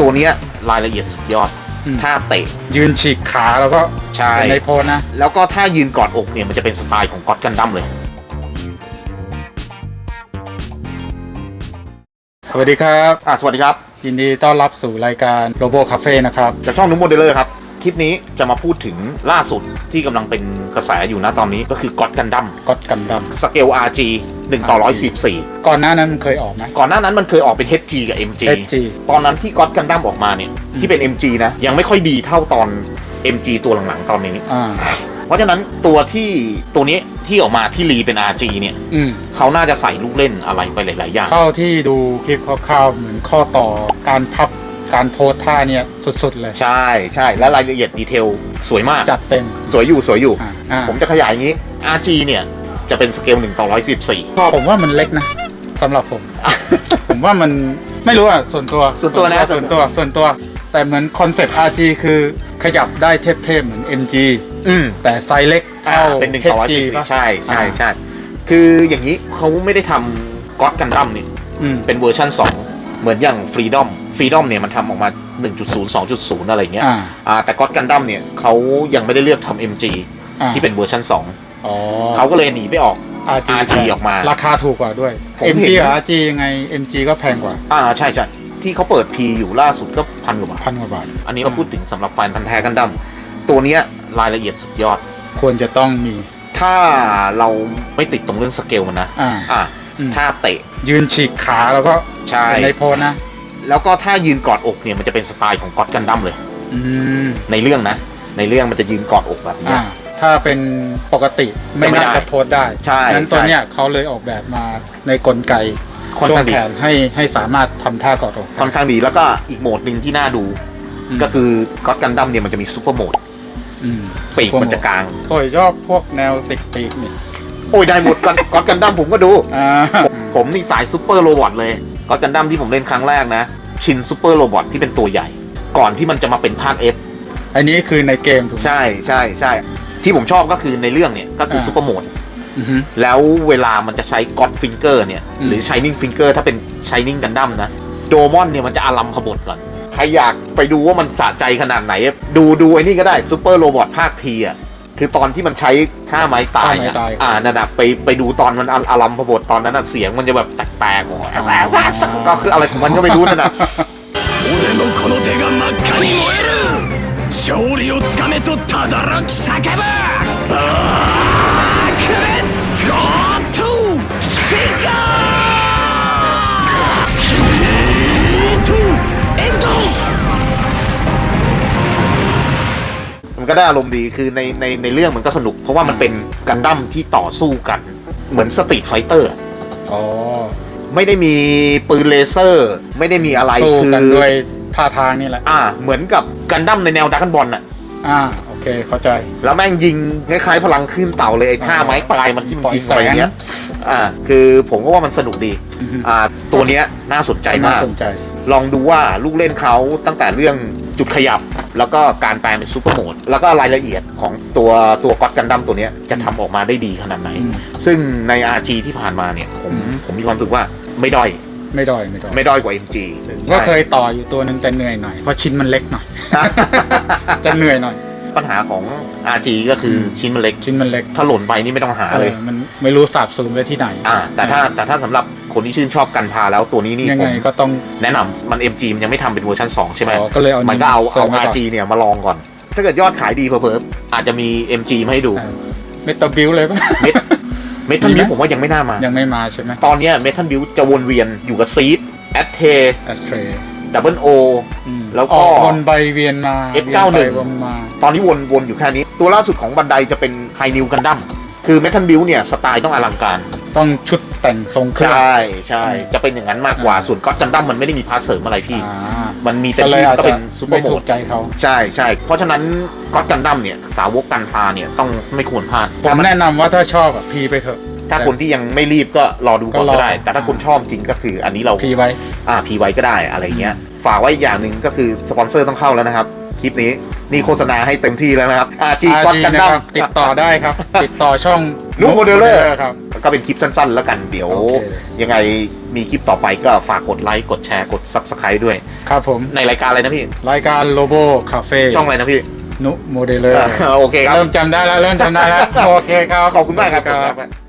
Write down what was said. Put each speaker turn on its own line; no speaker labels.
ตัวเนี้ยรายละเอียดสุดยอด
อืม
ท่าเตะ
ยืนฉีกขาแล้วก็
ใช่
เป็นในโพสนะ
แล้วก็ถ้ายืนกอดอกเนี่ยมันจะเป็นสไตล์ของก็อดกันดั้มเลย
สวัสดีครับ
อะสวัสดีครับ
ยินดีต้อนรับสู่รายการโ o โบคาเฟ่นะครับ
จากช่องนุ้มโมเดลเลอร์ครับ คลิปนี้จะมาพูดถึงล่าสุดที่กำลังเป็นกระแสอยู่นะตอนนี้ก็คือก็อดกันดั้ม
ก็ดกันด
สเกล RG 1ต่อ114ำ
ก่อนหน้านั้นมันเคยออกไหม
ก่อนหน้านั้นมันเคยออกเป็น HG กับ MG
HG
ตอนนั้นที่ก็อดกันดั้มออกมาเนี่ย ที่เป็น MG นะ ยังไม่ค่อยดีเท่าตอน MG ตัวหลังๆ ตอนนี้
อ่า
เพราะฉะนั้นตัวที่ตัวนี้ที่ออกมาที่รีเป็น RG เนี่ย
อืม
เขาน่าจะใส่ลูกเล่นอะไรไปหลายๆอย่าง
เท่าที่ดูคลิปคร่าวๆเหมือนข้อต่อการพับการโพสท่าเนี่ยสุดๆเลย
ใช่ใช่และรายละเอียดดีเทลสวยมาก
จัดเต็ม
สวยอยู่สวยอยู่
อ่าอ่า
ผมจะขยายอย่างนี้ RG เนี่ย จะเป็นสเกล1ต่อ114
ผมว่ามันเล็กนะสำหรับผม ผมว่ามันไม่รู้อะส่วนตัว
ส่วนตัวนะ
ส่วนตัวส่วนตัว แต่เหมือนคอนเซปต์ RG คือขยับได้เทพๆเหมือน MG
อืม
แต่ไซส์เล็ก
อ่า
เท่า
เป็น1ต่อ
HG ป่ะ
114ใช่ใช่
อ่า
ใช่คืออย่างนี้เขาไม่ได้ทำก็อดกันดั้มเนี่ย
อืม
เป็นเวอร์ชัน2 เหมือนอย่าง Freedom Freedom เนี่ยมันทำออกมา 1.0 2.0 อะไรเงี้ย
อ่า
อ่าแต่ก็อดกันดั้มเนี่ยเขายังไม่ได้เลือกทำ MG
อ่า
ที่เป็นเวอร์ชัน
อ๋อ
2 เขาก็เลยหนีไปออก
RG
RG ออกมา
ราคาถูกกว่าด้วย
ผมเห็น
MG กับ RG ยังไง MG ก็แพงกว่า
อ่าใช่ใช่ที่เขาเปิด P อยู่ล่าสุดก็พันกว่าบาท
พันกว่าบาท
อันนี้เราพูดถึงสำหรับแฟนพันธ์แท้กันดั้มตัวเนี้ยรายละเอียดสุดยอด
ควรจะต้องมี
ถ้าเราไม่ติดตรงเรื่องสเกลมันนะ
อ่า
อ่า
อืม
ถ้าเตะ
ยืนฉีกขาแล้วก็
ใช่
เป็นในโพสนะ
แล้วก็ถ้ายืนกอดอกเนี่ยมันจะเป็นสไตล์ของก็อดกันดั้มเลย
อืม
ในเรื่องนะ ในเรื่องมันจะยืนกอดอกแบบเนี้
อ่าย ถ้าเป็นปกติไม่
จะไม่
น่า
ได้
จะโพสได้
ใช่
นั้นตัว
ใช่
เนี้ยเขาเลยออกแบบมาในกลไก
ค่อน
ช่ว
ข้างงดี
แขนให้ให้สามารถทำท่ากอดอก
ค่อนข้างดีแล้วก็อีกโหมดหนึ่งที่น่าดู
อืม
ก็คือก็อดกันดั้มเนี่ยมันจะมีซูเปอร์โหมด
อืม
ปีกมันจะกลาง
สวยชอบพวกแนวติดปีกนี่
โอ้ยได้หมดก็ก็อดกันดั้มผมก็ดู
อ่า
ผมผมนี่สายซูเปอร์โรบอทเลยก็อดกันดั้มที่ผมเล่นครั้งแรกนะ ชินซูเปอร์โรบอทที่เป็นตัวใหญ่ ก่อนที่มันจะมาเป็นภาค F
อันนี้คือในเกมถูกไหม
ใช่ใช่ใช่ ที่ผมชอบก็คือในเรื่องเนี่ยก็คือซูเปอร์โหมด
อือฮึ
แล้วเวลามันจะใช้ก็อดฟิงเกอร์เนี่ย
อืม
หรือ Shining Finger ถ้าเป็น Shining Gundam นะ โดมอนเนี่ยมันจะอารัมขบฏก่อน ใครอยากไปดูว่ามันสะใจขนาดไหน ดูดูไอ้นี่ก็ได้ซูเปอร์โรบอทภาคทีอ่ะ คือตอนที่มันใช้ท่าไม้ตายอ่ะอ่านั่นน่ะไปไปดูตอนมันอารัมขบฏตอนนั้นน่ะเสียงมันจะแบบแตกๆโอ้ยก็คืออะไรของมันก็ไม่รู้นั่นน่ะ
俺のこの手が真っ赤に燃える 勝利をつかめと轟き叫ぶ爆裂ゴートピカーヒートエンド
มันก็ได้อารมณ์ดีคือในในในเรื่องมันก็สนุก เพราะว่ามันเป็นกันดั้มที่ต่อสู้กัน เหมือนสตรีทไฟเตอร์
อ๋อ
ไม่ได้มีปืนเลเซอร์ ไม่ได้มีอะไร
สู้
คื
กัน
อ
ด้วย ท่าทางนี่แหละ
อ่า เหมือนกับกันดั้มในแนวดักกันบอลน่ะ
อ่า โอเค เข้าใจ
แล้วแม่งยิงคล้ายๆพลังขึ้นเต่าเลยไอ้ท่าไม้ตายมันยิง
ปล่อย
ยิงอะไรเงี้ย
แส
อ่า คือผมก็ว่ามันสนุกดี
อือฮึ
อ่า ตัวเนี้ยน่าสนใจ
น่ามา
ก
สนใจ
ลองดูว่าลูกเล่นเขาตั้งแต่เรื่องจุดขยับ แล้วก็การแปลงเป็นซูเปอร์โหมด แล้วก็รายละเอียดของตัวตัวก็อดกันดั้มตัวเนี้ยจะทำออกมาได้ดีขนาดไหน
อืม
ซึ่งใน RG ที่ผ่านมาเนี่ย ผมผมมีความรู้สึกว่าไม่ด้อย
ไม่ด้อยไม่ด้อย
ไม่ด้อยกว่า MG
ก็เคยต่ออยู่ตัวหนึ่งแต่เหนื่อยหน่อยเพราะชิ้นมันเล็กหน่อยจะเหนื่อยหน่อย
ปัญหาของ RG ก็คือชิ้นมันเล็ก
ชิ้นมันเล็ก
ถ้าหล่นไปนี่ไม่ต้องหาเลย
ออมันไม่รู้สาบสูญไปที่ไหน
อ่าแต่ถ้าแต่ถ้าสำหรับคนที่ชื่นชอบกันพาแล้วตัวนี้นี่
ยัง
ผ
ไง
ม
ก็ต้อง
แนะนำมัน MG มันยังไม่ทำเป็นเวอร์ชัน2 ใช่ไหม
อ๋อก็เลยเอา
มันก็เอา
เสริ
เอา
มไว้ก่อน
RG เนี่ยมาลองก่อน ถ้าเกิดยอดขายดีเพิ่มๆอาจจะมี MG มาให้ดู
เมตาบิลเลยปะ
เม็ดเมทัล
มี
บิ
ไหม
วผมว่ายังไม่น่ามา
ยังไม่มาใช่ไหม
ตอนเนี้เมทัลบิวจะวนเวียนอยู่กับซีดแอตเท
แอสเทร
ดับเบิลโอแล้วก็
ออกวนไปเวียนมา
F91
เวียนไปวนมา
ตอนนี้วนวนอยู่แค่นี้ ตัวล่าสุดของบันไดจะเป็นไฮนิวกันดั้มคือเมทัลบิวเนี่ยสไตล์ต้องอลังการ
ต้องชุดแต่งทรงเครื่อง
ใช่ใช่จะเป็นอย่างนั้นมากกว่าส่วนก็อดกันดั้มมันไม่ได้มีพาร์ทเสริมอะไรพี่
อ่า
มันมีแต่
ก็เลย
ที่
อาจ
ก็
จะ
เป็นซูเปอ
ไม่
ร์โหม
ถู
ด
กใจเขา
ใช่ใช่เพราะฉะนั้นก็อดกันดั้มเนี่ยสาวกกันพาเนี่ยต้องไม่ควรพลาด
ผม
ถ้ามัน
แนะนำว่าถ้าชอบอะพีไปเถอะ
ถ้าคนที่ยังไม่รีบก็รอดูก่อน
ก็รอ
ก็ได้ แต่ถ้าคนชอบจริงก็คืออันนี้เรา
พีไว้
อ่าพีไว้ก็ได้อะไรเงี้ย ฝากไว้อีกอย่างหนึ่งก็คือสปอนเซอร์ต้องเข้าแล้วนะครับ คลิปนี้ นี่โฆษณาให้เต็มที่แล้วนะครับอาจี
RG
ก็อดกันดั้ม
นะครับติดต่อได้ครับ ติดต่อช่อง
นุ๊กโมเดลเลอร์
ครับ
ก็เป็นคลิปสั้นๆ แล้วกันเดี๋ยว
โอเค
ยังไงมีคลิปต่อไปก็ฝากกดไลค์กดแชร์กด Subscribe ด้วย
ครับผม
ในรายการอะไรนะพี่
รายการโลโบคาเฟ่
ช่องอะไรนะพี่
นุโมเดลเลอร์
โอเคครับ
เริ่มจำได้แล้ว เริ่มจำได้แล้ว โอเคครับ
ขอบคุณมากครับ